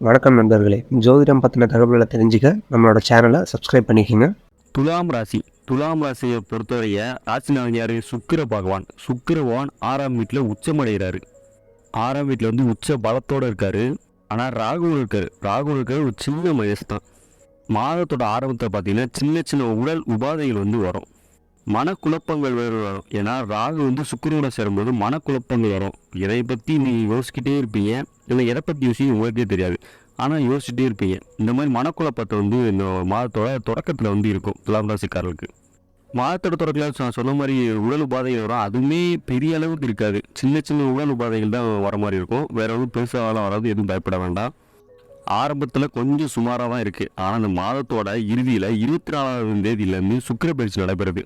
வணக்கம் நண்பர்களே. ஜோதிடம் பற்றின தகவல்களை தெரிஞ்சுக்க நம்மளோட சேனலை சப்ஸ்கிரைப் பண்ணிக்கோங்க. துலாம் ராசி. துலாம் ராசியை பொறுத்தவரைய ராசிநாதன் யாரு சுக்கிர பகவான். சுக்கிரவான் ஆறாம் வீட்டில் உச்சமடைகிறாரு. ஆறாம் வீட்டில் வந்து உச்ச பலத்தோடு இருக்கார். ஆனால் ராகு இருக்கார். ராகு இருக்கார் ஒரு சின்ன வயசு தான். மாதத்தோட ஆரம்பத்தை பார்த்தீங்கன்னா சின்ன சின்ன உடல் உபாதைகள் வந்து வரும். மனக்குழப்பங்கள் வரும். ஏன்னா ராகு வந்து சுக்கரோட சேரும்போது மனக்குழப்பங்கள் வரும். இதை பற்றி நீ யோசிக்கிட்டே இருப்பீங்க. இல்லை எதை பற்றி யோசிக்க உங்களுக்கே தெரியாது. ஆனால் யோசிச்சுட்டே இருப்பீங்க. இந்த மாதிரி மனக்குழப்பத்தை வந்து இந்த மாதத்தோட தொடக்கத்தில் வந்து இருக்கும் துலாம் ராசிக்காரர்களுக்கு. மாதத்தோட தொடக்கத்தில் நான் சொன்ன மாதிரி உடல் உபாதைகள் வரும். அதுவுமே பெரிய அளவுக்கு இருக்காது. சின்ன சின்ன உடல் உபாதைகள் தான் வர மாதிரி இருக்கும். வேற எதுவும் பெருசாக வராது எதுவும் பயப்பட வேண்டாம். ஆரம்பத்தில் கொஞ்சம் சுமாராக தான் இருக்குது ஆனால் இந்த மாதத்தோட இறுதியில் இருபத்தி நாலாவது தேதியிலேருந்து சுக்கிர பயிற்சி நடைபெறுது.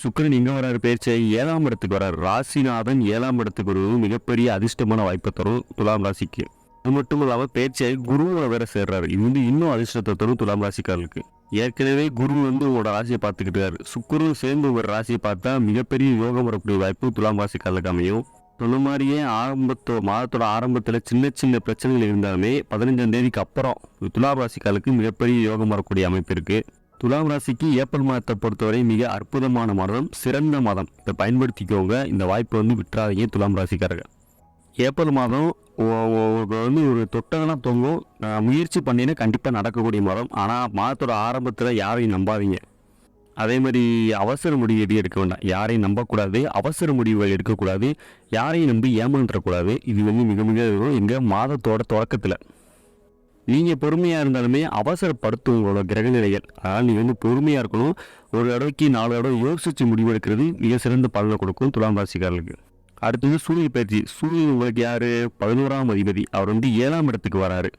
சுக்கிரன் இங்கே வராரு பயிற்சியை ஏழாம் இடத்துக்கு வராரு. ராசிநாதன் ஏழாம் இடத்துக்கு வருவது மிகப்பெரிய அதிர்ஷ்டமான வாய்ப்பை தரும் துலாம் ராசிக்கு. அது மட்டும் இல்லாமல் பேச்சை குருவை வேற சேர்றாரு. இது வந்து இன்னும் அதிர்ஷ்டத்தை தரும் துலாம் ராசிக்காரர்களுக்கு. ஏற்கனவே குரு வந்து உங்களோட ராசியை பார்த்துக்கிட்டாரு சுக்கரும் சேர்ந்து ஒரு ராசியை பார்த்தா மிகப்பெரிய யோகம் வரக்கூடிய வாய்ப்பு துலாம் ராசிக்காரர்களுக்கு அமையும். சொன்ன மாதிரியே ஆரம்பத்தோ மாதத்தோட ஆரம்பத்தில் சின்ன சின்ன பிரச்சனைகள் இருந்தாலுமே பதினஞ்சாம் தேதிக்கு அப்புறம் துலாம் ராசிக்காரர்களுக்கு மிகப்பெரிய யோகம் வரக்கூடிய அமைப்பு இருக்குது துலாம் ராசிக்கு ஏப்ரல் மாதத்தை பொறுத்தவரை மிக அற்புதமான மாதம் சிறந்த மாதம். இதை பயன்படுத்திக்கோங்க. இந்த வாய்ப்பை வந்து விட்டுறாதீங்க துலாம் ராசிக்காரங்க ஏப்ரல் மாதம் வந்து ஒரு தொட்டதெல்லாம் தொங்கும். முயற்சி பண்ணினா கண்டிப்பாக நடக்கக்கூடிய மாதம். ஆனால் மாதத்தோட ஆரம்பத்தில் யாரையும் நம்பாதீங்க. அதே மாதிரி அவசர முடிவு எதுவும் எடுக்க வேண்டாம். யாரையும் நம்பக்கூடாது. அவசர முடிவுகள் எடுக்கக்கூடாது. யாரையும் நம்பி ஏமாந்துடக்கூடாது இது வந்து மிக மிக எங்கள் மாதத்தோட தொடக்கத்தில். நீங்கள் பொறுமையாக இருந்தாலுமே அவசரப்படுத்தும் உங்களோட கிரக நிலைகள் அதனால் நீங்கள் வந்து பொறுமையாக இருக்கணும். ஒரு தடவைக்கு நாலு தடவை யோசித்து முடிவெடுக்கிறது மிக சிறந்த பலனை கொடுக்கும் துலாம் ராசிக்காரர்களுக்கு. அடுத்தது சூரிய பயிற்சி. சூரியன் உங்களுக்கு யார்? பதினோராம் அதிபதி. அவர் வந்து ஏழாம் இடத்துக்கு வராரு.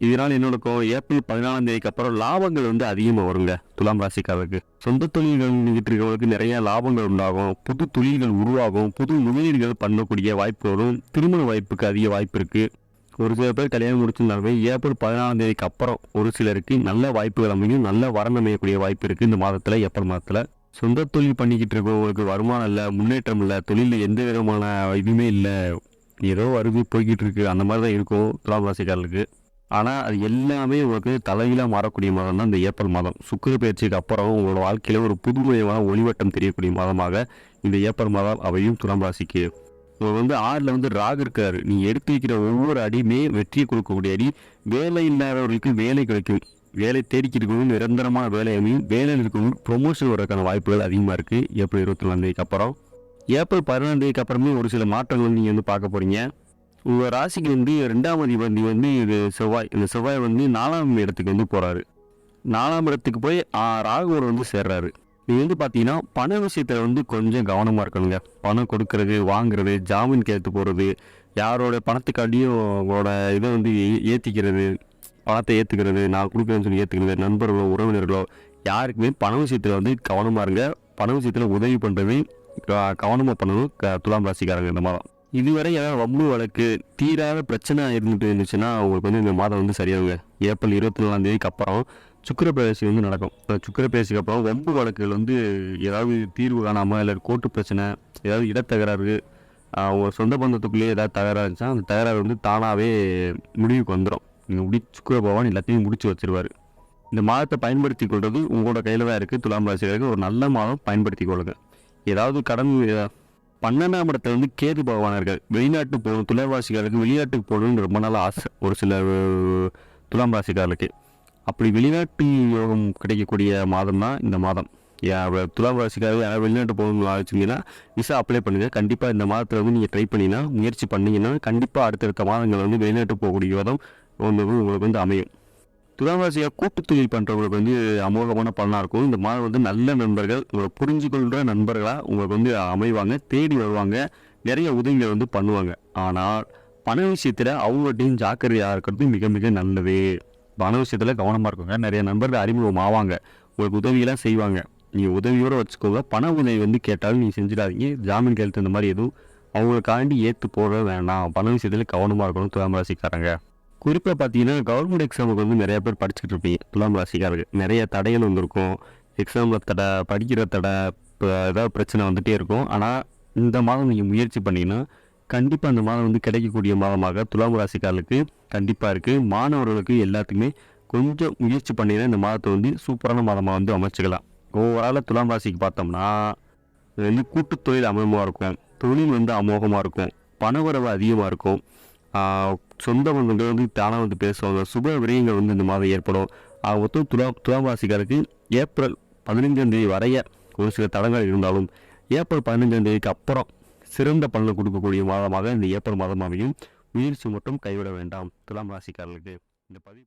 இதனால் என்ன நடக்கும்? ஏப்ரல் பதினாலாம் தேதிக்கு அப்புறம் லாபங்கள் வந்து அதிகமாக வருங்க துலாம் ராசிக்காரருக்கு. சொந்த தொழில்கள் இருக்கிறவங்களுக்கு நிறைய லாபங்கள் உண்டாகும். புது தொழில்கள் உருவாகும். புது முதலீடுகள் பண்ணக்கூடிய வாய்ப்பு வரும் திருமண வாய்ப்புக்கு அதிக வாய்ப்பு இருக்குது ஒரு சில பேர் கல்யாணம் முடிச்சிருந்தாலுமே ஏப்ரல் பதினாலாம் தேதிக்கு அப்புறம் ஒரு சிலருக்கு நல்ல வாய்ப்புகள் அமையும் நல்ல வரன் அமையக்கூடிய வாய்ப்பு இருக்குது இந்த மாதத்தில் ஏப்ரல் மாதத்தில். சொந்த தொழில் பண்ணிக்கிட்டு இருக்கவங்களுக்கு வருமானம் இல்லை முன்னேற்றம் இல்லை தொழிலில் எந்த விதமான இதுவுமே இல்லை. ஏதோ வருது போய்கிட்டு இருக்கு அந்த மாதிரி தான் இருக்கும் துலாம் ராசிக்காரர்களுக்கு. ஆனால் அது எல்லாமே உங்களுக்கு தலையில மாறக்கூடிய மாதம் தான் இந்த ஏப்ரல் மாதம். சுக்கர பயிற்சிக்கு அப்புறம் உங்களோட வாழ்க்கையில் ஒரு புதுமையான ஒளிவட்டம் தெரியக்கூடிய மாதமாக இந்த ஏப்ரல் மாதம் அவையும் துலாம் ராசிக்கு. வந்து ஆறில் வந்து ராகு இருக்காரு. நீ எடுத்து வைக்கிற ஒவ்வொரு அடியுமே வெற்றியை கொடுக்கக்கூடிய அடி வேலை இல்லாதவர்களுக்கு வேலை கிடைக்கும். வேலை தேடிக்கிட்டு நிரந்தரமான வேலை அமையும். வேலையில் இருக்கவங்க ப்ரொமோஷன் வரதுக்கான வாய்ப்புகள் அதிகமாக இருக்குது ஏப்ரல் இருபத்தி நாலாந்தேதிக்கு அப்புறம். ஏப்ரல் பதினாலாம் தேதிக்கு அப்புறமே ஒரு சில மாற்றங்கள் நீங்கள் வந்து பார்க்க போகிறீங்க உங்கள் ராசிக்கு வந்து ரெண்டாம் அதிபதி வந்து இது செவ்வாய். இந்த செவ்வாய் வந்து நாலாம் இடத்துக்கு வந்து போகிறாரு நாலாம் இடத்துக்கு போய் ராகுவர் வந்து சேர்றாரு. இது வந்து பார்த்தீங்கன்னா பண விஷயத்தில் வந்து கொஞ்சம் கவனமாக இருக்கணுங்க. பணம் கொடுக்கறது வாங்குறது ஜாமீன் கேட்டு போகிறது யாரோட பணத்துக்காண்டியும் உங்களோட இதை வந்து ஏற்றிக்கிறது பணத்தை ஏற்றுக்கிறது நான் கொடுக்குறேன்னு சொல்லி ஏற்றுக்கிறது நண்பர்களோ உறவினர்களோ யாருக்குமே பண விஷயத்தில் வந்து கவனமாக இருங்க. பண விஷயத்தில் உதவி பண்ணுறது கவனமாக பண்ணணும். க- துலாம் ராசிக்காரங்க இந்த மாதம். இதுவரை ஏதாவது வம்பு வழக்கு தீராத பிரச்சனை இருந்துட்டு இருந்துச்சுன்னா உங்களுக்கு வந்து இந்த மாதம் வந்து சரியாகுங்க. ஏப்ரல் இருபத்தி நாலாம் தேதிக்கு அப்புறம் சுக்கிர வந்து நடக்கும். இப்போ சுக்கிர அப்புறம் வம்பு வழக்குகள் வந்து ஏதாவது தீர்வு காணாமல் இல்லை கோர்ட்டு பிரச்சனை ஏதாவது இடத்தகராறு ஒரு சொந்த பந்தத்துக்குள்ளேயே ஏதாவது தகராறு இருந்துச்சுன்னா அந்த தகராறு வந்து தானாகவே முடிவுக்கு வந்துடும் நீங்கள் முடி சுக்கிர பகவான் எல்லாத்தையும் முடிச்சு வச்சிருவாரு. இந்த மாதத்தை பயன்படுத்தி கொள்வது உங்களோட கையில் தான் இருக்குது துலாம் ராசிக்காரருக்கு ஒரு நல்ல மாதம் பயன்படுத்தி கொள்ளுங்க. ஏதாவது கடன் பன்னெண்டாம் இடத்துல வந்து கேது பகவான் இருக்கார். வெளிநாட்டு போகணும் துலாம் ராசிக்காரருக்கு வெளிநாட்டுக்கு போகணும்னு ரொம்ப நாள் ஆசை. ஒரு சில துலாம் ராசிக்காரருக்கு. அப்படி வெளிநாட்டு யோகம் கிடைக்கக்கூடிய மாதம் தான் இந்த மாதம். துலாம் ராசிக்காக யாராவது வெளிநாட்டு போகணும்னு ஆச்சுங்கன்னா விசா அப்ளை பண்ணுங்கள் கண்டிப்பாக இந்த மாதத்தில் வந்து நீங்கள் ட்ரை பண்ணிங்கன்னா முயற்சி பண்ணிங்கன்னா கண்டிப்பாக அடுத்தடுத்த மாதங்கள் வந்து வெளிநாட்டு போகக்கூடிய விதம் வந்து உங்களுக்கு வந்து அமையும். துலாம் ராசியாக கூட்டு தொழில் பண்ணுறவங்களுக்கு வந்து அமோகமான பலனாக இருக்கும். இந்த மாதம் வந்து நல்ல நண்பர்கள் உங்களை புரிஞ்சுக்கொள்கிற நண்பர்களாக உங்களுக்கு வந்து அமைவாங்க தேடி வருவாங்க நிறைய உதவிகள் வந்து பண்ணுவாங்க. ஆனால் பண விஷயத்தில் அவங்கள்ட்டையும் ஜாக்கிரதையாக இருக்கிறது மிக மிக நல்லது. பண விஷயத்தில் கவனமாக இருக்குங்க. நிறைய நண்பர்கள் அறிமுகம் ஆவாங்க உங்களுக்கு உதவியெல்லாம் செய்வாங்க. நீங்கள் உதவியோடு வச்சுக்கோங்க. பண உதவி வந்து கேட்டாலும் நீங்கள் செஞ்சிடாதீங்க. ஜாமீன் கையெழுத்து இந்த மாதிரி எதுவும் அவங்களுக்காண்டி ஏற்று போட வேண்டாம் பண விஷயத்தில் கவனமாக இருக்கணும் துலாம் ராசிக்காரங்க. குறிப்பாக பார்த்தீங்கன்னா கவர்மெண்ட் எக்ஸாமுக்கு வந்து நிறைய பேர் படிச்சுக்கிட்டு இருப்பீங்க. துலாம் ராசிக்காரருக்கு நிறைய தடைகள் வந்திருக்கும். எக்ஸாமில் தடை படிக்கிற தடை இப்போ ஏதாவது பிரச்சனை வந்துகிட்டே இருக்கும். ஆனால் இந்த மாதம் நீங்கள் முயற்சி பண்ணிங்கன்னா கண்டிப்பாக அந்த மாதம் வந்து கிடைக்கக்கூடிய மாதமாக துலாம் ராசிக்காரர்களுக்கு கண்டிப்பாக இருக்குது மாணவர்களுக்கு எல்லாத்துக்குமே கொஞ்சம் முயற்சி பண்ணினா இந்த மாதத்தை வந்து சூப்பரான மாதமாக வந்து அமைச்சிக்கலாம். ஓவரால் துலாம் ராசிக்கு பார்த்தோம்னா இது வந்து கூட்டு தொழில் அமோகமாக இருக்கும். தொழில் வந்து அமோகமாக இருக்கும். பணவரவு அதிகமாக இருக்கும். சொந்த பந்தங்கள் வந்து தானாக வந்து பேசுவாங்க. சுப விரயங்கள் வந்து இந்த மாதம் ஏற்படும். ஆக மொத்தம் துலா துலாம் ராசிக்காருக்கு ஏப்ரல் பதினைஞ்சாம் தேதி வரைய ஒரு சில தடங்கள் இருந்தாலும் ஏப்ரல் பதினைஞ்சாம் தேதிக்கு அப்புறம் சிறந்த பலனை கொடுக்கக்கூடிய மாதமாக இந்த ஏப்ரல் மாதம் அமையும் முயற்சி மட்டும் கைவிட வேண்டாம். துலாம் ராசிக்காரர்களுக்கு இந்த பதிவு